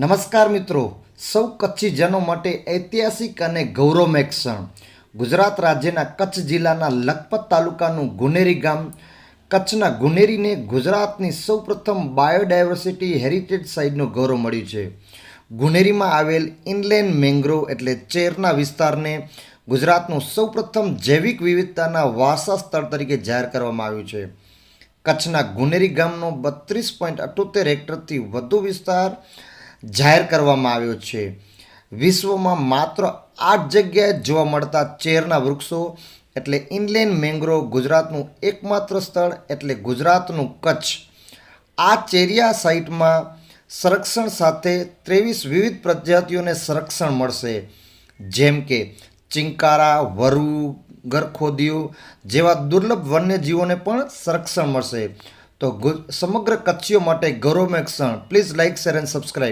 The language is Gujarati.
નમસ્કાર મિત્રો. સૌ કચ્છીજનો માટે ઐતિહાસિક અને ગૌરવમય ક્ષણ. ગુજરાત રાજ્યના કચ્છ જિલ્લાના લખપત તાલુકાનું ગુનેરી ગામ. કચ્છના ગુનેરીને ગુજરાતની સૌપ્રથમ બાયોડાયવર્સિટી હેરિટેજ સાઇટનું ગૌરવ મળ્યું છે. ગુનેરીમાં આવેલ ઇનલેન્ડ મેંગ્રોવ એટલે ચેરના વિસ્તારને ગુજરાતનું સૌપ્રથમ જૈવિક વિવિધતાના વારસા સ્થળ તરીકે જાહેર કરવામાં આવ્યું છે. કચ્છના ગુનેરી ગામનો બત્રીસ પોઈન્ટ અઠોતેર હેક્ટરથી વધુ વિસ્તાર જાહેર કરવામાં આવ્યો છે. વિશ્વમાં માત્ર આઠ જગ્યાએ જોવા મળતા ચેરના વૃક્ષો એટલે ઇનલેન્ડ મેંગ્રોવ ગુજરાતનું એકમાત્ર સ્થળ એટલે ગુજરાતનું કચ્છ. આ ચેરિયા સાઇટમાં સંરક્ષણ સાથે ત્રેવીસ વિવિધ પ્રજાતિઓને સંરક્ષણ મળશે. જેમ કે ચિંકારા, વરુ ગરખોદીઓ જેવા દુર્લભ વન્યજીવોને પણ સંરક્ષણ મળશે. તો સમગ્ર કચ્છીઓ માટે ગૌરવમય ક્ષણ. Please like share and subscribe